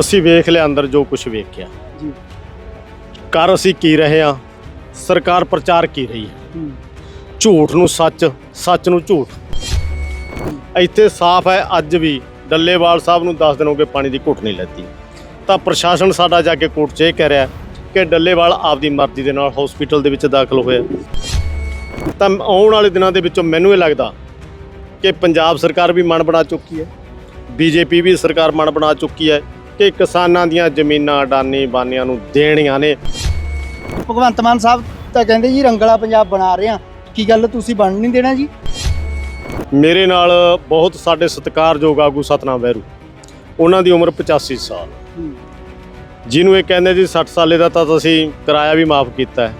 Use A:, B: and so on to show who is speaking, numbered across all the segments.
A: ਅਸੀਂ ਵੇਖ ਲਿਆ ਅੰਦਰ ਜੋ ਕੁਝ ਵੇਖਿਆ।
B: ਜੀ।
A: ਕਰ ਅਸੀਂ ਕੀ ਰਹੇ ਆ ਸਰਕਾਰ ਪ੍ਰਚਾਰ ਕੀ ਰਹੀ ਹੈ? ਝੂਠ ਨੂੰ ਸੱਚ ਸੱਚ ਨੂੰ ਝੂਠ। ਇੱਥੇ ਸਾਫ਼ ਹੈ ਅੱਜ ਵੀ ਡੱਲੇਵਾਲ ਸਾਹਿਬ ਨੂੰ 10 ਦਿਨ ਹੋ ਗਏ ਪਾਣੀ ਦੀ ਘੁੱਟ ਨਹੀਂ ਲੈਤੀ ਤਾਂ ਪ੍ਰਸ਼ਾਸਨ ਸਾਡਾ ਜਾ ਕੇ ਕੋਰਟ 'ਚ ਇਹ ਕਹਿ ਰਿਹਾ ਕਿ ਡੱਲੇਵਾਲ ਆਪਦੀ ਮਰਜ਼ੀ ਦੇ ਨਾਲ ਹਸਪੀਟਲ ਦੇ ਵਿੱਚ ਦਾਖਲ ਹੋਇਆ। ਤਾਂ ਆਉਣ ਵਾਲੇ ਦਿਨਾਂ ਦੇ ਵਿੱਚੋਂ ਮੈਨੂੰ ਇਹ ਲੱਗਦਾ ਕਿ ਪੰਜਾਬ ਸਰਕਾਰ ਵੀ ਮਨ ਬਣਾ ਚੁੱਕੀ ਹੈ। ਬੀਜੇਪੀ ਵੀ ਸਰਕਾਰ ਮਨ ਬਣਾ ਚੁੱਕੀ ਹੈ। ਕਿ ਕਿਸਾਨਾਂ ਦੀਆਂ ਜ਼ਮੀਨਾਂ ਅਡਾਨੀ ਬਾਨੀਆਂ ਨੂੰ ਦੇਣੀਆਂ ਨੇ।
B: ਭਗਵੰਤ ਮਾਨ ਸਾਹਿਬ ਤਾਂ ਕਹਿੰਦੇ ਜੀ ਰੰਗਲਾ ਪੰਜਾਬ ਬਣਾ ਰਹੇ ਆ ਕੀ ਗੱਲ ਤੁਸੀਂ ਬਣ ਨਹੀਂ ਦੇਣਾ ਜੀ?
A: ਮੇਰੇ ਨਾਲ ਬਹੁਤ ਸਾਡੇ ਸਤਿਕਾਰਯੋਗ ਆਗੂ ਸਤਨਾਮ ਵੈਰੂ ਉਹਨਾਂ ਦੀ ਉਮਰ 85 ਸਾਲ। ਜਿਹਨੂੰ ਇਹ ਕਹਿੰਦੇ ਜੀ 60 ਸਾਲੇ ਦਾ ਤਾਂ ਅਸੀਂ ਕਿਰਾਇਆ ਵੀ ਮਾਫ ਕੀਤਾ ਹੈ।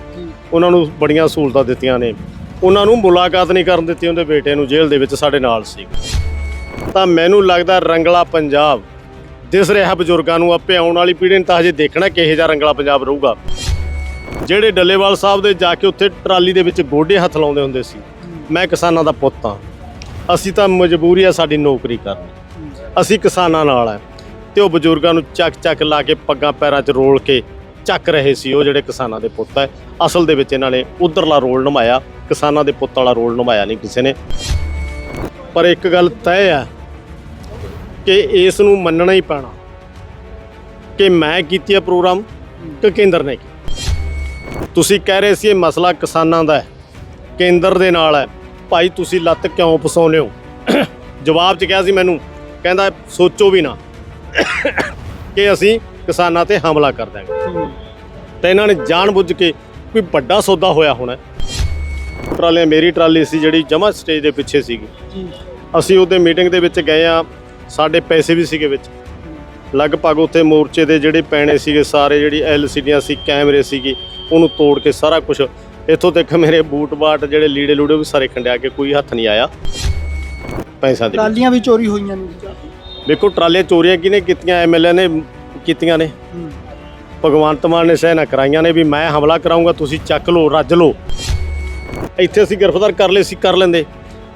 A: ਉਹਨਾਂ ਨੂੰ ਬੜੀਆਂ ਸਹੂਲਤਾਂ ਦਿੱਤੀਆਂ ਨੇ। ਉਹਨਾਂ ਨੂੰ ਮੁਲਾਕਾਤ ਨਹੀਂ ਕਰਨ ਦਿੱਤੀ ਉਹਦੇ ਬੇਟੇ ਨੂੰ ਜੇਲ੍ਹ ਦੇ ਵਿੱਚ ਸਾਡੇ ਨਾਲ ਸੀ। ਤਾਂ ਮੈਨੂੰ ਲੱਗਦਾ ਰੰਗਲਾ ਪੰਜਾਬ ਦਿਸ ਰਿਹਾ ਬਜ਼ੁਰਗਾਂ ਨੂੰ ਆਪੇ ਆਉਣ ਵਾਲੀ ਪੀੜ੍ਹੀ ਨੇ ਤਾਂ ਹਜੇ ਦੇਖਣਾ ਕਿਹੋ ਜਿਹਾ ਰੰਗਲਾ ਪੰਜਾਬ ਰਹੂਗਾ। ਜਿਹੜੇ ਡੱਲੇਵਾਲ ਸਾਹਿਬ ਦੇ ਜਾ ਕੇ ਉੱਥੇ ਟਰਾਲੀ ਦੇ ਵਿੱਚ ਗੋਡੇ ਹੱਥ ਲਾਉਂਦੇ ਹੁੰਦੇ ਸੀ, ਮੈਂ ਕਿਸਾਨਾਂ ਦਾ ਪੁੱਤ ਹਾਂ। ਅਸੀਂ ਤਾਂ ਮਜਬੂਰੀ ਆ ਸਾਡੀ ਨੌਕਰੀ ਕਰਨੀ। ਅਸੀਂ ਕਿਸਾਨਾਂ ਨਾਲ ਆ ਤੇ ਉਹ ਬਜ਼ੁਰਗਾਂ ਨੂੰ ਚੱਕ ਚੱਕ ਲਾ ਕੇ ਪੱਗਾਂ ਪੈਰਾਂ 'ਚ ਰੋਲ ਕੇ ਚੱਕ ਰਹੇ ਸੀ, ਉਹ ਜਿਹੜੇ ਕਿਸਾਨਾਂ ਦੇ ਪੁੱਤ ਹੈ ਅਸਲ ਦੇ ਵਿੱਚ ਇਹਨਾਂ ਨੇ ਉਧਰਲਾ ਰੋਲ ਨਿਭਾਇਆ ਕਿਸਾਨਾਂ ਦੇ ਪੁੱਤ ਵਾਲਾ ਰੋਲ ਨਿਭਾਇਆ ਨਹੀਂ ਕਿਸੇ ਨੇ। ਪਰ ਇੱਕ ਗੱਲ ਤੈਅ ਹੈ ਕਿ ਇਸ ਨੂੰ ਮੰਨਣਾ ਹੀ ਪੈਣਾ ਕਿ ਮੈਂ ਕੀਤੀ ਹੈ ਪ੍ਰੋਗਰਾਮ ਕਿ ਕੇਂਦਰ ਨੇ ਕੀਤਾ। ਤੁਸੀਂ ਕਹਿ ਰਹੇ ਸੀ ਇਹ ਮਸਲਾ ਕਿਸਾਨਾਂ ਦਾ ਹੈ, ਕੇਂਦਰ ਦੇ ਨਾਲ ਹੈ। ਭਾਈ, ਤੁਸੀਂ ਲੱਤ ਕਿਉਂ ਫਸਾਉਂਦੇ ਹੋ? ਜਵਾਬ 'ਚ ਕਿਹਾ ਸੀ ਮੈਨੂੰ, ਕਹਿੰਦਾ ਸੋਚੋ ਵੀ ਨਾ ਕਿ ਅਸੀਂ ਕਿਸਾਨਾਂ ਤੇ ਹਮਲਾ ਕਰ ਦਾਂਗੇ ਤੇ ਇਹਨਾਂ ਨੇ ਜਾਣਬੁੱਝ ਕੇ ਕੋਈ ਵੱਡਾ ਸੌਦਾ ਹੋਇਆ ਹੋਣਾ ਟਰਾਲੇ ਮੇਰੀ ਟਰਾਲੀ ਸੀ ਜਿਹੜੀ ਜਮਾ ਸਟੇਜ ਦੇ ਪਿੱਛੇ ਸੀਗੀ। ਅਸੀਂ ਉਹਦੇ ਮੀਟਿੰਗ ਦੇ ਵਿੱਚ ਗਏ ਆ ਸਾਡੇ ਪੈਸੇ ਵੀ ਸੀਗੇ ਵਿੱਚ। ਲਗਭਗ ਉੱਥੇ ਮੋਰਚੇ ਦੇ ਜਿਹੜੇ ਪੈਣੇ ਸੀਗੇ ਸਾਰੇ ਜਿਹੜੀ ਐਲਸੀਡੀਆਂ ਸੀ ਕੈਮਰੇ ਸੀਗੇ ਉਹਨੂੰ ਤੋੜ ਕੇ ਸਾਰਾ ਕੁਝ ਇੱਥੋਂ ਤੱਕ ਮੇਰੇ ਬੂਟ ਬਾਟ ਜਿਹੜੇ ਲੀੜੇ ਲੂੜੇ ਵੀ ਸਾਰੇ ਖੰਡਿਆ ਕੇ ਕੋਈ ਹੱਥ ਨਹੀਂ ਆਇਆ। ਪੈਸਾ ਦੇ
B: ਟਰਾਲੀਆਂ ਵੀ ਚੋਰੀ ਹੋਈਆਂ ਨੇ। ਜੀ
A: ਵੇਖੋ ਟਰਾਲੇ ਚੋਰੀਆਂ ਕਿਹਨੇ ਕੀਤੀਆਂ? ਐਮਐਲਏ ਨੇ ਕੀਤੀਆਂ ਨੇ। ਭਗਵੰਤ ਮਾਨ ਨੇ ਸਹਿਨਾ ਕਰਾਈਆਂ ਨੇ ਵੀ ਮੈਂ ਹਮਲਾ ਕਰਾਉਂਗਾ ਤੁਸੀਂ ਚੱਕ ਲਓ ਰੱਜ ਲਓ। ਇੱਥੇ ਅਸੀਂ ਗ੍ਰਿਫਤਾਰ ਕਰ ਲਏ ਸੀ ਕਰ ਲੈਂਦੇ।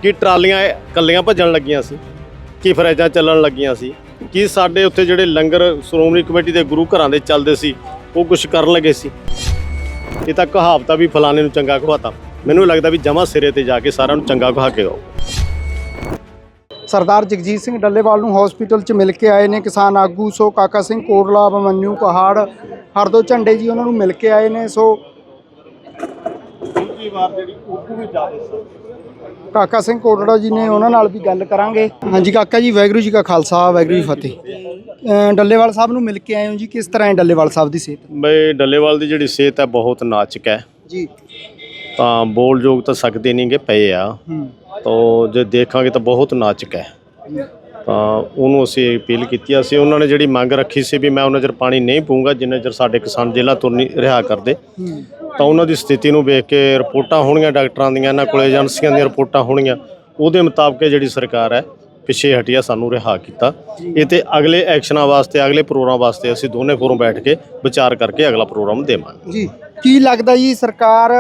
A: ਕਿ ਟਰਾਲੀਆਂ ਇਹ ਕੱਲੀਆਂ ਭੱਜਣ ਲੱਗੀਆਂ ਸੀ। ਕਿ ਫਰੈਜਾਂ ਚੱਲਣ ਲੱਗੀਆਂ ਸੀ? ਕਿ ਸਾਡੇ ਉੱਥੇ ਜਿਹੜੇ ਲੰਗਰ ਸ਼੍ਰੋਮਣੀ ਕਮੇਟੀ ਦੇ ਗੁਰੂ ਘਰਾਂ ਦੇ ਚੱਲਦੇ ਸੀ ਉਹ ਕੁਝ ਕਰਨ ਲੱਗੇ ਸੀ? ਇਹ ਤਾਂ ਕਹਾਵਤਾਂ ਵੀ ਫਲਾਣੇ ਨੂੰ ਚੰਗਾ ਕਹਾਤਾ। ਮੈਨੂੰ ਲੱਗਦਾ ਵੀ ਜਮਾ ਸਿਰੇ ਤੇ ਜਾ ਕੇ ਸਾਰਿਆਂ ਨੂੰ ਚੰਗਾ ਕਹਾ ਕੇ ਆਓ।
B: ਸਰਦਾਰ ਜਗਜੀਤ ਸਿੰਘ ਡੱਲੇਵਾਲ ਨੂੰ ਹਸਪੀਟਲ 'ਚ ਮਿਲ ਕੇ ਆਏ ਨੇ ਕਿਸਾਨ ਆਗੂ ਸੋ ਕਾਕਾ ਸਿੰਘ ਕੋਟਲਾ ਅਭਮਨਿਊ ਕਹਾੜ ਹਰਦੋ ਝੰਡੇ ਜੀ ਉਹਨਾਂ ਨੂੰ ਮਿਲ ਕੇ ਆਏ ਨੇ ਸੋ
A: ਦੂਜੀ ਵਾਰ ਜਿਹੜੀ ਉਦੋਂ ਵੀ ਜ਼ਿਆਦਾ
B: ਕਾਕਾ ਸਿੰਘ ਕੋਟੜਾ ਜੀ ਨੇ ਉਹਨਾਂ ਨਾਲ ਵੀ ਗੱਲ ਕਰਾਂਗੇ। ਹਾਂਜੀ ਕਾਕਾ ਜੀ ਵਾਹਿਗੁਰੂ ਜੀ ਕਾ ਖਾਲਸਾ ਜੀ ਕੀ ਫਤਿਹ। ਡੱਲੇਵਾਲ ਸਾਹਿਬ ਨੂੰ ਮਿਲ ਕੇ ਆਏ ਹੋ ਜੀ ਕਿਸ ਤਰ੍ਹਾਂ ਹੈ ਡੱਲੇਵਾਲ ਸਾਹਿਬ ਦੀ ਸਿਹਤ?
A: ਬਈ ਡੱਲੇਵਾਲ ਦੀ ਜਿਹੜੀ ਸਿਹਤ ਹੈ ਬਹੁਤ ਨਾਜ਼ੁਕ ਹੈ।
B: ਜੀ।
A: ਤਾਂ ਬੋਲ ਤਾਂ ਸਕਦੇ ਨਹੀਂਗੇ ਪਏ ਆ।
B: ਹੂੰ।
A: ਤਾਂ ਜੇ ਦੇਖਾਂਗੇ ਤਾਂ ਬਹੁਤ ਨਾਜ਼ੁਕ ਹੈ। ਤਾਂ ਉਹਨੂੰ ਅਸੀਂ ਅਪੀਲ ਕੀਤੀ ਅਸੀਂ ਉਹਨਾਂ ਨੇ ਜਿਹੜੀ ਮੰਗ ਰੱਖੀ ਸੀ ਵੀ ਮੈਂ ਉਹਨਾਂ ਚਿਰ ਪਾਣੀ ਨਹੀਂ ਪੂੰਗਾ ਜਿੰਨਾ ਚਿਰ ਸਾਡੇ ਕਿਸਾਨ ਜ਼ਿਲ੍ਹਾ ਤੋਂ ਨਹੀਂ ਰਿਹਾ ਕਰਦੇ। ਤਾਂ ਉਹਨਾਂ ਦੀ ਸਥਿਤੀ ਨੂੰ ਵੇਖ ਕੇ ਰਿਪੋਰਟਾਂ ਹੋਣਗੀਆਂ ਡਾਕਟਰਾਂ ਦੀਆਂ, ਇਹਨਾਂ ਕੋਲ ਏਜੰਸੀਆਂ ਦੀਆਂ ਰਿਪੋਰਟਾਂ ਹੋਣਗੀਆਂ। ਉਹਦੇ ਮੁਤਾਬਕ ਜਿਹੜੀ ਸਰਕਾਰ ਹੈ, ਪਿੱਛੇ ਹਟਿਆ ਸਾਨੂੰ ਰਿਹਾ ਕੀਤਾ। ਇਹ ਤੇ ਅਗਲੇ ਐਕਸ਼ਨਾਂ ਵਾਸਤੇ, ਅਗਲੇ ਪ੍ਰੋਗਰਾਮ ਵਾਸਤੇ ਅਸੀਂ ਦੋਨੇ ਫੋਰਮ ਬੈਠ ਕੇ ਵਿਚਾਰ ਕਰਕੇ ਅਗਲਾ ਪ੍ਰੋਗਰਾਮ ਦੇਵਾਂਗੇ।
B: ਜੀ, ਕੀ ਲੱਗਦਾ ਜੀ ਸਰਕਾਰ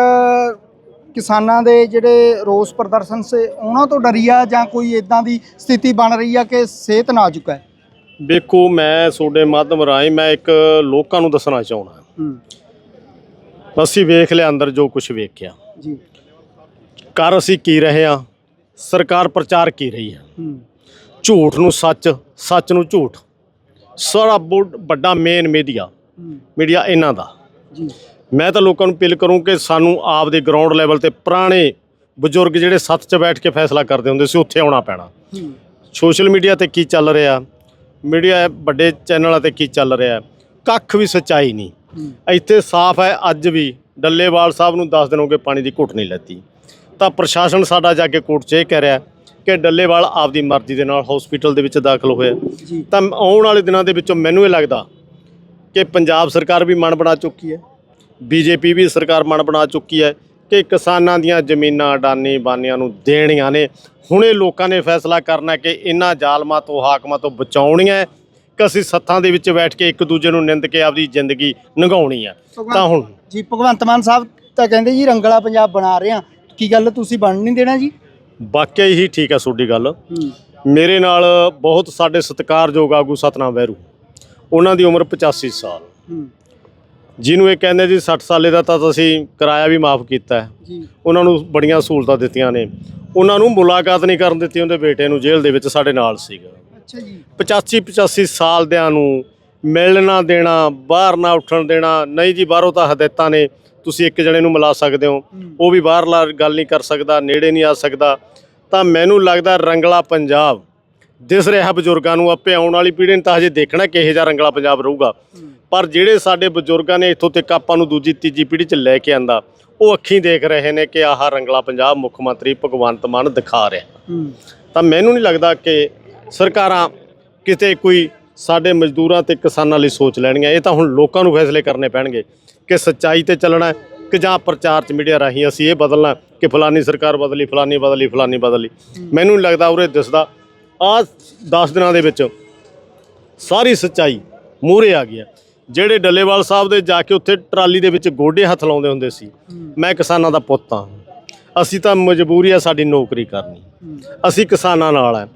B: ਕਿਸਾਨਾਂ ਦੇ ਜਿਹੜੇ ਰੋਸ ਪ੍ਰਦਰਸ਼ਨ ਸੇ ਉਹਨਾਂ ਤੋਂ ਡਰੀ ਆ ਜਾਂ ਕੋਈ ਇਦਾਂ ਦੀ ਸਥਿਤੀ ਬਣ ਰਹੀ ਆ ਕਿ ਸਿਹਤ ਨਾਜ਼ੁਕ ਹੈ?
A: ਵੇਖੋ ਮੈਂ ਤੁਹਾਡੇ ਮਾਧਮ ਰਾਹੀਂ ਮੈਂ ਇੱਕ ਲੋਕਾਂ ਨੂੰ ਦੱਸਣਾ ਚਾਹੁੰਦਾ
B: ਹੂੰ।
A: ਅਸੀਂ ਵੇਖ ਲਿਆ ਅੰਦਰ ਜੋ ਕੁਝ ਵੇਖਿਆ।
B: ਜੀ।
A: ਕਰ ਅਸੀਂ ਕੀ ਰਹੇ ਆ ਸਰਕਾਰ ਪ੍ਰਚਾਰ ਕੀ ਰਹੀ ਹੈ?
B: ਹੂੰ।
A: ਝੂਠ ਨੂੰ ਸੱਚ ਸੱਚ ਨੂੰ ਝੂਠ। ਸਾਰਾ ਵੱਡਾ ਮੇਨ ਮੀਡੀਆ ਮੀਡੀਆ ਇਹਨਾਂ ਦਾ।
B: ਜੀ।
A: ਮੈਂ ਤਾਂ ਲੋਕਾਂ ਨੂੰ ਅਪੀਲ ਕਰੂੰ ਕਿ ਸਾਨੂੰ ਆਪ ਦੇ ਗਰਾਊਂਡ ਲੈਵਲ ਤੇ ਪੁਰਾਣੇ ਬਜ਼ੁਰਗ ਜਿਹੜੇ ਸੱਥ 'ਚ ਬੈਠ ਕੇ ਫੈਸਲਾ ਕਰਦੇ ਹੁੰਦੇ ਸੀ ਉੱਥੇ ਆਉਣਾ ਪੈਣਾ। ਸੋਸ਼ਲ ਮੀਡੀਆ ਤੇ ਕੀ ਚੱਲ ਰਿਹਾ? ਮੀਡੀਆ ਵੱਡੇ ਚੈਨਲਾਂ ਤੇ ਕੀ ਚੱਲ ਰਿਹਾ? ਕੱਖ ਵੀ ਸੱਚਾਈ ਨਹੀਂ। ਇੱਥੇ ਸਾਫ਼ ਹੈ ਅੱਜ ਵੀ ਡੱਲੇਵਾਲ ਸਾਹਿਬ ਨੂੰ 10 ਦਿਨ ਹੋ ਗਏ ਪਾਣੀ ਦੀ ਘੁੱਟ ਨਹੀਂ ਲੈਤੀ। ਤਾਂ ਪ੍ਰਸ਼ਾਸਨ ਸਾਡਾ ਜਾ ਕੇ ਕੋਰਟ 'ਚ ਇਹ ਕਹਿ ਰਿਹਾ ਕਿ ਡੱਲੇਵਾਲ ਆਪਦੀ ਮਰਜ਼ੀ ਦੇ ਨਾਲ ਹਸਪੀਟਲ ਦੇ ਵਿੱਚ ਦਾਖਲ ਹੋਇਆ। ਤਾਂ ਆਉਣ ਵਾਲੇ ਦਿਨਾਂ ਦੇ ਵਿੱਚੋਂ ਮੈਨੂੰ ਇਹ ਲੱਗਦਾ ਕਿ ਪੰਜਾਬ ਸਰਕਾਰ ਵੀ ਮਨ ਬਣਾ ਚੁੱਕੀ ਹੈ। ਬੀਜੇਪੀ ਵੀ ਸਰਕਾਰ ਮਨ ਬਣਾ ਚੁੱਕੀ ਹੈ ਕਿ ਕਿਸਾਨਾਂ ਦੀਆਂ ਜ਼ਮੀਨਾਂ ਅਡਾਨੀ ਬਾਨੀਆਂ ਨੂੰ ਦੇਣੀਆਂ ਨੇ। ਹੁਣੇ ਲੋਕਾਂ ਨੇ ਫੈਸਲਾ ਕਰਨਾ ਕਿ ਇਹਨਾਂ ਜ਼ਾਲਮਾਂ ਤੋਂ ਹਾਕਮਾਂ ਤੋਂ ਬਚਾਉਣੀਆਂ ਹੈ ਕਿ ਅਸੀਂ ਸੱਥਾਂ ਦੇ ਵਿੱਚ ਬੈਠ ਕੇ ਇੱਕ ਦੂਜੇ ਨੂੰ ਨਿੰਦ ਕੇ ਆਪਦੀ ਜ਼ਿੰਦਗੀ ਲੰਘਾਉਣੀ ਹੈ। ਤਾਂ ਹੁਣ
B: ਜੀ ਭਗਵੰਤ ਮਾਨ ਸਾਹਿਬ ਤਾਂ ਕਹਿੰਦੇ ਜੀ ਰੰਗਲਾ ਪੰਜਾਬ ਬਣਾ ਰਹੇ ਆ ਕੀ ਗੱਲ ਤੁਸੀਂ ਬਣ ਨਹੀਂ ਦੇਣਾ ਜੀ?
A: ਵਾਕਿਆ ਹੀ ਠੀਕ ਹੈ ਤੁਹਾਡੀ ਗੱਲ। ਮੇਰੇ ਨਾਲ ਬਹੁਤ ਸਾਡੇ ਸਤਿਕਾਰਯੋਗ ਆਗੂ ਸਤਨਾਮ ਵੈਰੂ ਉਹਨਾਂ ਦੀ ਉਮਰ 85 ਸਾਲ। ਜਿਹਨੂੰ ਇਹ ਕਹਿੰਦੇ ਜੀ 60 ਸਾਲੇ ਦਾ ਤਾਂ ਅਸੀਂ ਕਿਰਾਇਆ ਵੀ ਮਾਫ ਕੀਤਾ ਹੈ। ਉਹਨਾਂ ਨੂੰ ਬੜੀਆਂ ਸਹੂਲਤਾਂ ਦਿੱਤੀਆਂ ਨੇ। ਉਹਨਾਂ ਨੂੰ ਮੁਲਾਕਾਤ ਨਹੀਂ ਕਰਨ ਦਿੱਤੀ ਉਹਦੇ ਬੇਟੇ ਨੂੰ ਜੇਲ੍ਹ ਦੇ ਵਿੱਚ ਸਾਡੇ ਨਾਲ ਸੀਗਾ।
B: ਅੱਛਾ ਜੀ।
A: 85 85 ਸਾਲ ਦਿਆਂ ਨੂੰ ਮਿਲਣਾ ਦੇਣਾ ਬਾਹਰ ਨਾ ਉੱਠਣ ਦੇਣਾ ਨਹੀਂ ਜੀ ਬਾਹਰੋਂ ਤਾਂ ਹਦਾਇਤਾਂ ਨੇ ਤੁਸੀਂ ਇੱਕ ਜਣੇ ਨੂੰ ਮਿਲਾ ਸਕਦੇ ਹੋ।
B: ਹੂੰ।
A: ਉਹ ਵੀ ਬਾਹਰਲਾ ਗੱਲ ਨਹੀਂ ਕਰ ਸਕਦਾ ਨੇੜੇ ਨਹੀਂ ਆ ਸਕਦਾ। ਤਾਂ ਮੈਨੂੰ ਲੱਗਦਾ ਰੰਗਲਾ ਪੰਜਾਬ ਦਿਸ ਰਿਹਾ ਬਜ਼ੁਰਗਾਂ ਨੂੰ ਆਪੇ ਆਉਣ ਵਾਲੀ ਪੀੜ੍ਹੀ ਨੇ ਤਾਂ ਹਜੇ ਦੇਖਣਾ ਕਿਹੋ ਜਿਹਾ ਰੰਗਲਾ ਪੰਜਾਬ ਰਹੂਗਾ। ਪਰ ਜਿਹੜੇ ਸਾਡੇ ਬਜ਼ੁਰਗਾਂ ਨੇ ਇੱਥੋਂ ਤੱਕ ਆਪਾਂ ਨੂੰ ਦੂਜੀ ਤੀਜੀ ਪੀੜ੍ਹੀ 'ਚ ਲੈ ਕੇ ਆਂਦਾ ਉਹ ਅੱਖੀਂ ਦੇਖ ਰਹੇ ਨੇ ਕਿ ਆਹ ਰੰਗਲਾ ਪੰਜਾਬ ਮੁੱਖ ਮੰਤਰੀ ਭਗਵੰਤ ਮਾਨ ਦਿਖਾ ਰਿਹਾ। ਤਾਂ ਮੈਨੂੰ ਨਹੀਂ ਲੱਗਦਾ ਕਿ ਸਰਕਾਰਾਂ ਕਿਤੇ ਕੋਈ ਸਾਡੇ ਮਜ਼ਦੂਰਾਂ ਤੇ ਕਿਸਾਨਾਂ ਲਈ ਸੋਚ ਲੈਣੀਆਂ ਇਹ ਤਾਂ ਹੁਣ ਲੋਕਾਂ ਨੂੰ ਫੈਸਲੇ ਕਰਨੇ ਪੈਣਗੇ ਕਿ ਸੱਚਾਈ ਤੇ ਚੱਲਣਾ ਕਿ ਜਾਂ ਪ੍ਰਚਾਰ ਚ ਮੀਡੀਆ ਰਾਹੀਂ ਅਸੀਂ ਇਹ ਬਦਲਣਾ ਕਿ ਫਲਾਨੀ ਸਰਕਾਰ ਬਦਲੀ ਫਲਾਨੀ ਬਦਲੀ ਫਲਾਨੀ ਬਦਲੀ। ਮੈਨੂੰ ਨਹੀਂ ਲੱਗਦਾ ਉਰੇ ਦਿਸਦਾ ਆ 10 ਦਿਨਾਂ ਦੇ ਵਿੱਚ ਸਾਰੀ ਸੱਚਾਈ ਮੂਹਰੇ ਆ ਗਈ ਹੈ। ਜਿਹੜੇ ਡੱਲੇਵਾਲ ਸਾਹਿਬ ਦੇ ਜਾ ਕੇ ਉੱਥੇ ਟਰਾਲੀ ਦੇ ਵਿੱਚ ਗੋਡੇ ਹੱਥ ਲਾਉਂਦੇ ਹੁੰਦੇ ਸੀ, ਮੈਂ ਕਿਸਾਨਾਂ ਦਾ ਪੁੱਤ ਹਾਂ। ਅਸੀਂ ਤਾਂ ਮਜਬੂਰੀ ਆ ਸਾਡੀ ਨੌਕਰੀ ਕਰਨੀ। ਅਸੀਂ ਕਿਸਾਨਾਂ ਨਾਲ ਆ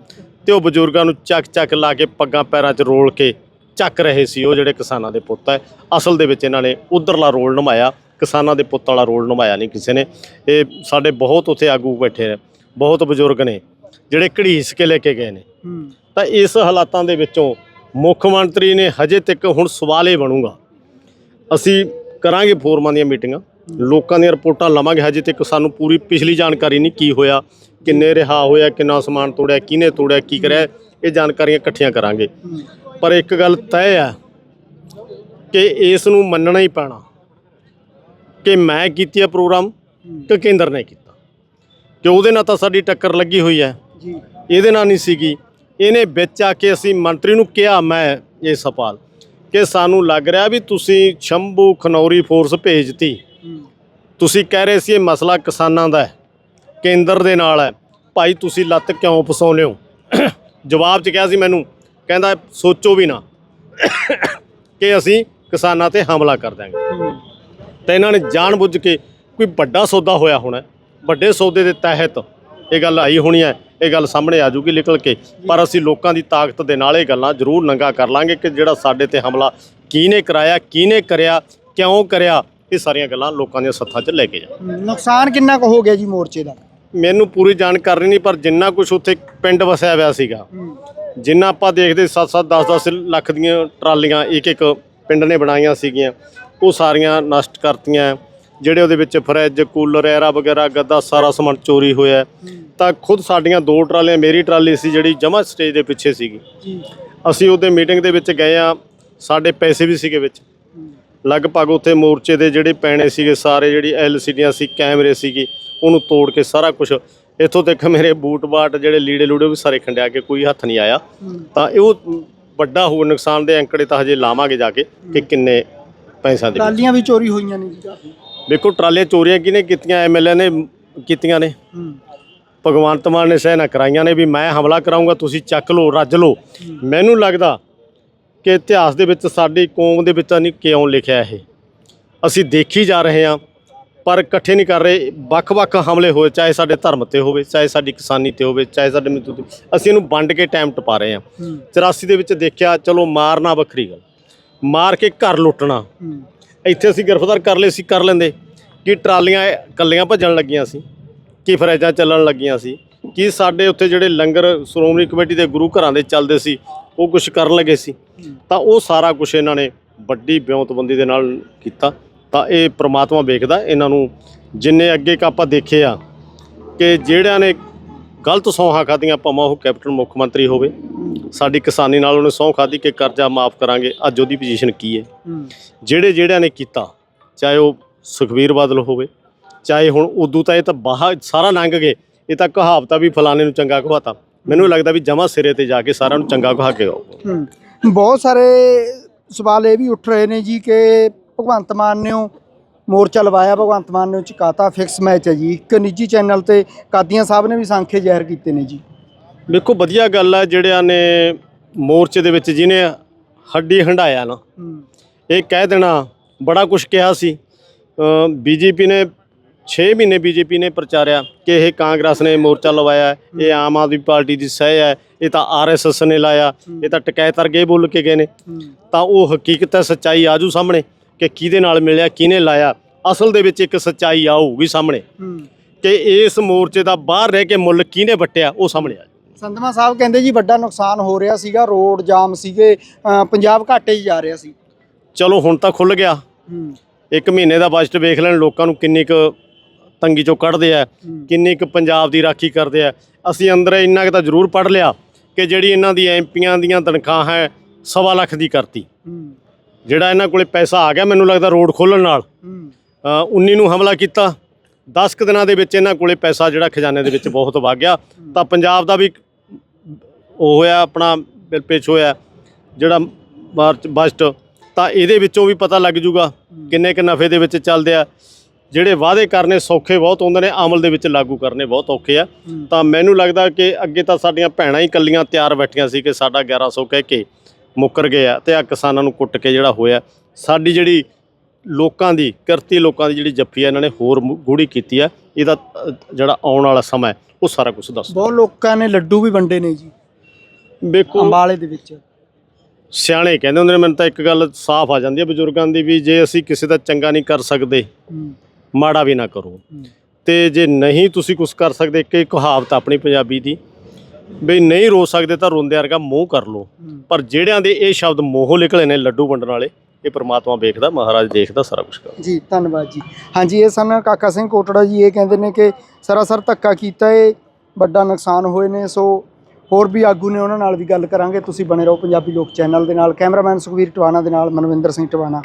A: ਤੇ ਉਹ ਬਜ਼ੁਰਗਾਂ ਨੂੰ ਚੱਕ ਚੱਕ ਲਾ ਕੇ ਪੱਗਾਂ ਪੈਰਾਂ 'ਚ ਰੋਲ ਕੇ ਚੱਕ ਰਹੇ ਸੀ, ਉਹ ਜਿਹੜੇ ਕਿਸਾਨਾਂ ਦੇ ਪੁੱਤ ਹੈ। ਅਸਲ ਦੇ ਵਿੱਚ ਇਹਨਾਂ ਨੇ ਉਧਰਲਾ ਰੋਲ ਨਿਭਾਇਆ, ਕਿਸਾਨਾਂ ਦੇ ਪੁੱਤ ਵਾਲਾ ਰੋਲ ਨਿਭਾਇਆ ਨਹੀਂ ਕਿਸੇ ਨੇ। ਇਹ ਸਾਡੇ ਬਹੁਤ ਉੱਥੇ ਆਗੂ ਬੈਠੇ ਨੇ, ਬਹੁਤ ਬਜ਼ੁਰਗ ਨੇ। ਜਿਹੜੇ ਘੜੀਸ ਕੇ ਲੈ ਕੇ ਗਏ ਨੇ। ਤਾਂ ਇਸ ਹਾਲਾਤਾਂ ਦੇ ਵਿੱਚੋਂ ਮੁੱਖ ਮੰਤਰੀ ਨੇ ਹਜੇ ਤੱਕ ਹੁਣ ਸਵਾਲ ਇਹ ਬਣੂਗਾ ਅਸੀਂ ਕਰਾਂਗੇ ਫੋਰਮਾਂ ਦੀਆਂ ਮੀਟਿੰਗਾਂ ਲੋਕਾਂ ਦੀਆਂ ਰਿਪੋਰਟਾਂ ਲਵਾਂਗੇ ਹਜੇ ਤੱਕ ਸਾਨੂੰ ਪੂਰੀ ਪਿਛਲੀ ਜਾਣਕਾਰੀ ਨਹੀਂ ਕੀ ਹੋਇਆ ਕਿੰਨੇ ਰਿਹਾ ਹੋਇਆ ਕਿੰਨਾ ਸਮਾਨ ਤੋੜਿਆ ਕਿਹਨੇ ਤੋੜਿਆ ਕੀ ਕਰਿਆ ਇਹ ਜਾਣਕਾਰੀਆਂ ਇਕੱਠੀਆਂ ਕਰਾਂਗੇ। ਪਰ ਇੱਕ ਗੱਲ ਤੈਅ ਆ ਕਿ ਇਸ ਨੂੰ ਮੰਨਣਾ ਹੀ ਪੈਣਾ ਕਿ ਮੈਂ ਕੀਤੀ ਆ ਪ੍ਰੋਗਰਾਮ ਕਿ ਕੇਂਦਰ ਨੇ ਕੀਤਾ। ਕਿ ਉਹਦੇ ਨਾਲ ਤਾਂ ਸਾਡੀ ਟੱਕਰ ਲੱਗੀ ਹੋਈ ਹੈ। ਇਹਦੇ ਨਾਲ ਨਹੀਂ ਸੀਗੀ। ਇਹਨੇ ਵਿੱਚ ਆ ਕੇ ਅਸੀਂ ਮੰਤਰੀ ਨੂੰ ਕਿਹਾ, ਮੈਂ ਇਹ ਸਵਾਲ ਕਿ ਸਾਨੂੰ ਲੱਗ ਰਿਹਾ ਵੀ ਤੁਸੀਂ ਸ਼ੰਭੂ ਖਨੌਰੀ ਫੋਰਸ ਭੇਜਤੀ।
B: ਹੂੰ
A: ਤੁਸੀਂ ਕਹਿ ਰਹੇ ਸੀ ਇਹ ਮਸਲਾ ਕਿਸਾਨਾਂ ਦਾ ਹੈ, ਕੇਂਦਰ ਦੇ ਨਾਲ ਹੈ। ਭਾਈ, ਤੁਸੀਂ ਲੱਤ ਕਿਉਂ ਫਸਾਉਂਦੇ ਹੋ? ਜਵਾਬ 'ਚ ਕਿਹਾ ਸੀ ਮੈਨੂੰ, ਕਹਿੰਦਾ, ਸੋਚੋ ਵੀ ਨਾ ਕਿ ਅਸੀਂ ਕਿਸਾਨਾਂ ਤੇ ਹਮਲਾ ਕਰ ਦਾਂਗੇ
B: ਹੂੰ
A: ਤਾਂ ਇਹਨਾਂ ਨੇ ਜਾਣਬੁੱਝ ਕੇ ਕੋਈ ਵੱਡਾ ਸੌਦਾ ਹੋਇਆ ਹੋਣਾ ਵੱਡੇ ਸੌਦੇ ਦੇ ਤਹਿਤ ਇਹ ਗੱਲ ਆਈ ਹੋਣੀ ਹੈ ਇਹ ਗੱਲ ਸਾਹਮਣੇ ਆ ਜੂਗੀ ਨਿਕਲ ਕੇ। ਪਰ ਅਸੀਂ ਲੋਕਾਂ ਦੀ ਤਾਕਤ ਦੇ ਨਾਲ ਇਹ ਗੱਲਾਂ ਜ਼ਰੂਰ ਨੰਗਾ ਕਰ ਲਾਂਗੇ ਕਿ ਜਿਹੜਾ ਸਾਡੇ ਤੇ ਹਮਲਾ ਕਿਹਨੇ ਕਰਾਇਆ ਕਿਹਨੇ ਕਰਿਆ ਕਿਉਂ ਕਰਿਆ ਇਹ ਸਾਰੀਆਂ ਗੱਲਾਂ ਲੋਕਾਂ ਦੀਆਂ ਸੱਥਾਂ 'ਚ ਲੈ ਕੇ ਜਾ।
B: ਨੁਕਸਾਨ ਕਿੰਨਾ ਕੁ ਹੋ ਗਿਆ ਜੀ ਮੋਰਚੇ ਦਾ?
A: ਮੈਨੂੰ ਪੂਰੀ ਜਾਣਕਾਰੀ ਨਹੀਂ ਪਰ ਜਿੰਨਾ ਕੁਝ ਉੱਥੇ ਪਿੰਡ ਵਸਿਆ ਹੋਇਆ ਸੀਗਾ ਜਿੰਨਾ ਆਪਾਂ ਦੇਖਦੇ 7-7 10-10 ਲੱਖ ਦੀਆਂ ਟਰਾਲੀਆਂ ਇੱਕ ਇੱਕ ਪਿੰਡ ਨੇ ਬਣਾਈਆਂ ਸੀਗੀਆਂ ਉਹ ਸਾਰੀਆਂ ਨਸ਼ਟ ਕਰਤੀਆਂ। ਜਿਹੜੇ ਉਹਦੇ ਵਿੱਚ ਫਰਿੱਜ ਕੂਲਰ ਐਰਾ ਵਗੈਰਾ ਗੱਦਾ ਸਾਰਾ ਸਮਾਨ ਚੋਰੀ ਹੋਇਆ। ਤਾਂ ਖੁਦ ਸਾਡੀਆਂ ਦੋ ਟਰਾਲੀਆਂ ਮੇਰੀ ਟਰਾਲੀ ਸੀ ਜਿਹੜੀ ਜਮਾ ਸਟੇਜ ਦੇ ਪਿੱਛੇ ਸੀਗੀ।
B: ਜੀ।
A: ਅਸੀਂ ਉਹਦੇ ਮੀਟਿੰਗ ਦੇ ਵਿੱਚ ਗਏ ਆ ਸਾਡੇ ਪੈਸੇ ਵੀ ਸੀਗੇ ਵਿੱਚ। ਲਗਭਗ ਉੱਥੇ ਮੋਰਚੇ ਦੇ ਜਿਹੜੇ ਪੈਣੇ ਸੀਗੇ ਸਾਰੇ ਜਿਹੜੀ ਐਲਸੀਡੀਆਂ ਸੀ ਕੈਮਰੇ ਸੀਗੇ ਉਹਨੂੰ ਤੋੜ ਕੇ ਸਾਰਾ ਕੁਝ ਇੱਥੋਂ ਤੱਕ ਮੇਰੇ ਬੂਟ ਬਾਟ ਜਿਹੜੇ ਲੀੜੇ ਲੂੜੇ ਵੀ ਸਾਰੇ ਖੰਡਿਆ ਕੇ ਕੋਈ ਹੱਥ ਨਹੀਂ ਆਇਆ। ਤਾਂ ਇਹ ਉਹ ਵੱਡਾ ਹੋਰ ਨੁਕਸਾਨ ਦੇ ਅੰਕੜੇ ਤਾਂ ਹਜੇ ਲਾਵਾਂਗੇ ਜਾ ਕੇ ਕਿ ਕਿੰਨੇ ਪੈਸਾ ਦੇ।
B: ਟਰਾਲੀਆਂ ਵੀ ਚੋਰੀ ਹੋਈਆਂ ਨੇ ਜੀ
A: ਦੇਖੋ ਟਰਾਲੀਆਂ ਚੋਰੀਆਂ ਕਿਹਨੇ ਕੀਤੀਆਂ? ਐਮਐਲਏ ਨੇ ਕੀਤੀਆਂ ਨੇ। ਭਗਵੰਤ ਮਾਨ ਨੇ ਸਹਿ ਨਾ ਕਰਾਈਆਂ ਨੇ ਵੀ ਮੈਂ ਹਮਲਾ ਕਰਾਉਂਗਾ ਤੁਸੀਂ ਚੱਕ ਲਓ ਰੱਜ ਲਓ। ਮੈਨੂੰ ਲੱਗਦਾ ਕਿ ਇਤਿਹਾਸ ਦੇ ਵਿੱਚ ਸਾਡੀ ਕੌਮ ਦੇ ਵਿੱਚ ਨਹੀਂ ਕਿਉਂ ਲਿਖਿਆ ਇਹ। ਅਸੀਂ ਦੇਖੀ ਜਾ ਰਹੇ ਹਾਂ ਪਰ ਇਕੱਠੇ ਨਹੀਂ ਕਰ ਰਹੇ। ਵੱਖ-ਵੱਖ ਹਮਲੇ ਹੋਏ ਚਾਹੇ ਸਾਡੇ ਧਰਮ ਤੇ ਹੋਵੇ ਚਾਹੇ ਸਾਡੀ ਕਿਸਾਨੀ ਤੇ ਹੋਵੇ ਚਾਹੇ ਸਾਡੇ ਮਜ਼ਦੂਰ ਤੇ ਅਸੀਂ ਇਹਨੂੰ ਵੰਡ ਕੇ ਟਾਈਮ ਟਪਾ ਰਹੇ ਹਾਂ।
B: ਹੂੰ।
A: 84 ਦੇ ਵਿੱਚ ਦੇਖਿਆ ਚਲੋ ਮਾਰਨਾ ਵੱਖਰੀ ਗੱਲ। ਮਾਰ ਕੇ ਘਰ ਲੁੱਟਣਾ। ਇੱਥੇ ਅਸੀਂ ਗ੍ਰਿਫਤਾਰ ਕਰ ਲਏ ਸੀ ਕਰ ਲੈਂਦੇ। ਕਿ ਟਰਾਲੀਆਂ ਕੱਲੀਆਂ ਭੱਜਣ ਲੱਗੀਆਂ ਸੀ। ਕਿ ਫਰੈਜਾਂ ਚੱਲਣ ਲੱਗੀਆਂ ਸੀ? ਕਿ ਸਾਡੇ ਉੱਥੇ ਜਿਹੜੇ ਲੰਗਰ ਸ਼੍ਰੋਮਣੀ ਕਮੇਟੀ ਦੇ ਗੁਰੂ ਘਰਾਂ ਦੇ ਚੱਲਦੇ ਸੀ ਉਹ ਕੁਝ ਕਰਨ ਲੱਗੇ ਸੀ? ਤਾਂ ਉਹ ਸਾਰਾ ਕੁਝ ਇਹਨਾਂ ਨੇ ਵੱਡੀ ਬਿਉਂਤਬੰਦੀ ਦੇ ਨਾਲ ਕੀਤਾ। ਤਾਂ ਇਹ ਪ੍ਰਮਾਤਮਾ ਵੇਖਦਾ ਇਹਨਾਂ ਨੂੰ ਜਿੰਨੇ ਅੱਗੇ ਕ ਆਪਾਂ ਦੇਖੇ ਆ ਕਿ ਜਿਹੜਿਆਂ ਨੇ ਗਲਤ ਸੌਹਾਂ ਖਾਧੀਆਂ ਭਾਵੇਂ ਉਹ ਕੈਪਟਨ ਮੁੱਖ ਮੰਤਰੀ ਹੋਵੇ ਸਾਡੀ ਕਿਸਾਨੀ ਨਾਲ ਉਹਨੇ ਸਹੁੰ ਖਾਧੀ ਕਿ ਕਰਜ਼ਾ ਮਾਫ ਕਰਾਂਗੇ ਅੱਜ ਉਹਦੀ ਪੋਜੀਸ਼ਨ ਕੀ ਹੂੰ? ਜਿਹੜੇ ਜਿਹੜਿਆਂ ਨੇ ਕੀਤਾ ਚਾਹੇ ਉਹ ਸੁਖਵੀਰ ਬਾਦਲ ਹੋਵੇ ਚਾਹੇ ਹੁਣ ਉਦੋਂ ਤਾਂ ਇਹ ਤਾਂ ਬਾਹਰ ਸਾਰਾ ਲੰਘ ਗਏ ਇਹ ਤਾਂ ਕਹਾਵਤਾਂ ਵੀ ਫਲਾਣੇ ਨੂੰ ਚੰਗਾ ਕਹਾਤਾ। ਮੈਨੂੰ ਲੱਗਦਾ ਵੀ ਜਮਾ ਸਿਰੇ ਤੇ ਜਾ ਕੇ ਸਾਰਿਆਂ ਨੂੰ ਚੰਗਾ ਕਹਾ ਕੇ ਆਓ
B: ਬਹੁਤ ਸਾਰੇ ਸਵਾਲ ਇਹ ਵੀ ਉੱਠ ਰਹੇ ਨੇ ਜੀ ਕਿ ਭਗਵੰਤ ਮਾਨ ਨੇ ਉਹ ਮੋਰਚਾ ਲਵਾਇਆ ਭਗਵੰਤ ਮਾਨ ਨੇ ਚੁਕਾਤਾ ਫਿਕਸ ਮੈਚ ਹੈ ਜੀ। ਇੱਕ ਨਿੱਜੀ ਚੈਨਲ ਤੇ ਕਾਦੀਆਂ ਸਾਹਿਬ ਨੇ ਵੀ ਸਾਂਖੇ ਜ਼ਹਿਰ ਕੀਤੇ ਨੇ ਜੀ।
A: ਵੇਖੋ ਵਧੀਆ ਗੱਲ ਹੈ ਜਿਹੜਿਆਂ ਨੇ ਮੋਰਚੇ ਦੇ ਵਿੱਚ ਜਿਹਨੇ ਹੱਡੀ ਹੰਡਾਇਆ ਨਾ ਇਹ ਕਹਿ ਦੇਣਾ ਬੜਾ ਕੁਝ ਕਿਹਾ ਸੀ। ਬੀਜੇਪੀ ਨੇ 6 ਮਹੀਨੇ ਬੀਜੇਪੀ ਨੇ ਪ੍ਰਚਾਰਿਆ ਕਿ ਇਹ ਕਾਂਗਰਸ ਨੇ ਮੋਰਚਾ ਲਵਾਇਆ ਹੈ, ਇਹ ਆਮ ਆਦਮੀ ਪਾਰਟੀ ਦੀ ਸਹਿ ਹੈ ਇਹ ਤਾਂ ਆਰਐਸਐਸ ਨੇ ਲਾਇਆ ਇਹ ਤਾਂ ਟਕੈਤ ਵਰਗੇ ਬੋਲ ਕੇ ਗਏ ਨੇ। ਤਾਂ ਉਹ ਹਕੀਕਤ ਹੈ ਸੱਚਾਈ ਆਜੂ ਸਾਹਮਣੇ ਕਿ ਕਿਹਦੇ ਨਾਲ ਮਿਲਿਆ ਕਿਹਨੇ ਲਾਇਆ। ਅਸਲ ਦੇ ਵਿੱਚ ਇੱਕ ਸੱਚਾਈ ਆਊਗੀ ਸਾਹਮਣੇ ਕਿ ਇਸ ਮੋਰਚੇ ਦਾ ਬਾਹਰ ਰਹਿ ਕੇ ਮੁੱਲ ਕਿਹਨੇ ਵੱਟਿਆ ਉਹ ਸਾਹਮਣੇ ਆ
B: ਸੰਧਮਾ ਸਾਹਿਬ ਕਹਿੰਦੇ ਜੀ ਵੱਡਾ ਨੁਕਸਾਨ ਹੋ ਰਿਹਾ ਸੀਗਾ ਰੋਡ ਜਾਮ ਸੀਗੇ ਪੰਜਾਬ ਘਾਟੇ 'ਚ ਜਾ ਰਿਹਾ ਸੀ।
A: ਚਲੋ ਹੁਣ ਤਾਂ ਖੁੱਲ ਗਿਆ। ਇੱਕ ਮਹੀਨੇ ਦਾ ਬਜਟ ਵੇਖ ਲੈਣ ਲੋਕਾਂ ਨੂੰ ਕਿੰਨੀ ਕੁ ਤੰਗੀ ਚੋਂ ਕੱਢਦੇ ਆ ਕਿੰਨੀ ਕੁ ਪੰਜਾਬ ਦੀ ਰਾਖੀ ਕਰਦੇ ਆ। ਅਸੀਂ ਅੰਦਰ ਇੰਨਾ ਕੁ ਤਾਂ ਜ਼ਰੂਰ ਪੜ ਲਿਆ ਕਿ ਜਿਹੜੀ ਇਹਨਾਂ ਦੀ ਐਮਪੀਆਂ ਦੀਆਂ ਤਨਖਾਹ ਹੈ ਸਵਾ ਲੱਖ ਦੀ ਕਰਤੀ। ਜਿਹੜਾ ਇਹਨਾਂ ਕੋਲੇ ਪੈਸਾ ਆ ਗਿਆ ਮੈਨੂੰ ਲੱਗਦਾ ਰੋਡ ਖੋਲਣ ਨਾਲ। ਅ, 19 ਨੂੰ ਹਮਲਾ ਕੀਤਾ। 10 ਕੁ ਦਿਨਾਂ ਦੇ ਵਿੱਚ ਇਹਨਾਂ ਕੋਲੇ ਪੈਸਾ ਜਿਹੜਾ ਖਜ਼ਾਨੇ ਦੇ ਵਿੱਚ ਬਹੁਤ ਵਗ ਗਿਆ। ਤਾਂ ਪੰਜਾਬ ਦਾ ਵੀ ਉਹ ਹੋਇਆ ਆਪਣਾ ਬਿਲ ਪੇਸ਼ ਹੋਇਆ ਜਿਹੜਾ ਮਾਰਚ ਬਜਟ ਤਾਂ ਇਹਦੇ ਵਿੱਚੋਂ ਵੀ ਪਤਾ ਲੱਗ ਜੂਗਾ ਕਿੰਨੇ ਕੁ ਨਫੇ ਦੇ ਵਿੱਚ ਚੱਲਦੇ ਆ। ਜਿਹੜੇ ਵਾਅਦੇ ਕਰਨੇ ਸੌਖੇ ਬਹੁਤ ਹੁੰਦੇ ਨੇ ਅਮਲ ਦੇ ਵਿੱਚ ਲਾਗੂ ਕਰਨੇ ਬਹੁਤ ਔਖੇ ਆ। ਤਾਂ ਮੈਨੂੰ ਲੱਗਦਾ ਕਿ ਅੱਗੇ ਤਾਂ ਸਾਡੀਆਂ ਭੈਣਾਂ ਹੀ ਕੱਲੀਆਂ ਤਿਆਰ ਬੈਠੀਆਂ ਸੀ ਕਿ ਸਾਡਾ 1100 ਕਹਿ ਕੇ ਮੁੱਕਰ ਗਏ ਆ ਤੇ ਆ ਕਿਸਾਨਾਂ ਨੂੰ ਕੁੱਟ ਕੇ ਜਿਹੜਾ ਹੋਇਆ ਸਾਡੀ ਜਿਹੜੀ ਲੋਕਾਂ ਦੀ ਕਿਰਤੀ ਲੋਕਾਂ ਦੀ ਜਿਹੜੀ ਜੱਫੀ ਆ ਇਹਨਾਂ ਨੇ ਹੋਰ ਗੂੜੀ ਕੀਤੀ ਆ। ਇਹਦਾ ਜਿਹੜਾ ਆਉਣ ਵਾਲਾ ਸਮਾਂ ਉਹ ਸਾਰਾ ਕੁਝ ਦੱਸ
B: ਬਹੁਤ ਲੋਕਾਂ ਨੇ ਲੱਡੂ ਵੀ ਵੰਡੇ ਨੇ ਜੀ।
A: ਵੇਖੋ।
B: ਅੰਬਾਲੇ ਦੇ ਵਿੱਚ।
A: ਸਿਆਣੇ ਕਹਿੰਦੇ ਹੁੰਦੇ ਨੇ ਮੈਨੂੰ ਤਾਂ ਇੱਕ ਗੱਲ ਸਾਫ਼ ਆ ਜਾਂਦੀ ਹੈ ਬਜ਼ੁਰਗਾਂ ਦੀ ਵੀ ਜੇ ਅਸੀਂ ਕਿਸੇ ਦਾ ਚੰਗਾ ਨਹੀਂ ਕਰ ਸਕਦੇ ਮਾੜਾ ਵੀ ਨਾ ਕਰੋ। ਤੇ ਜੇ ਨਹੀਂ ਤੁਸੀਂ ਕੁਝ ਕਰ ਸਕਦੇ ਇੱਕ ਕਹਾਵਤ ਆਪਣੀ ਪੰਜਾਬੀ ਦੀ ਵੀ ਨਹੀਂ ਰੋ ਸਕਦੇ ਤਾਂ ਰੋਂਦੇ ਵਰਗਾ ਮੂੰਹ ਕਰ ਲੋ ਪਰ ਜਿਹੜਿਆਂ ਦੇ ਇਹ ਸ਼ਬਦ ਮੂੰਹੋਂ ਨਿਕਲੇ ਨੇ ਲੱਡੂ ਵੰਡਣ ਵਾਲੇ ਇਹ ਪ੍ਰਮਾਤਮਾ ਵੇਖਦਾ ਮਹਾਰਾਜ ਦੇਖਦਾ ਸਾਰਾ ਕੁਝ ਕਰਦਾ
B: ਜੀ ਧੰਨਵਾਦ ਜੀ। ਹਾਂਜੀ ਇਹ ਸਨ ਕਾਕਾ ਸਿੰਘ ਕੋਟੜਾ ਜੀ ਇਹ ਕਹਿੰਦੇ ਨੇ ਕਿ ਸਰਾਸਰ ਧੱਕਾ ਕੀਤਾ ਹੈ ਵੱਡਾ ਨੁਕਸਾਨ ਹੋਏ ਨੇ ਸੋ ਹੋਰ ਵੀ ਆਗੂ ਨੇ ਉਹਨਾਂ ਨਾਲ ਵੀ ਗੱਲ ਕਰਾਂਗੇ। ਤੁਸੀਂ ਬਣੇ ਰਹੋ ਪੰਜਾਬੀ ਲੋਕ ਚੈਨਲ ਦੇ ਨਾਲ ਕੈਮਰਾਮੈਨ ਸੁਖਵੀਰ ਟਵਾਣਾ ਦੇ ਨਾਲ ਮਨਵਿੰਦਰ ਸਿੰਘ ਟਵਾਣਾ।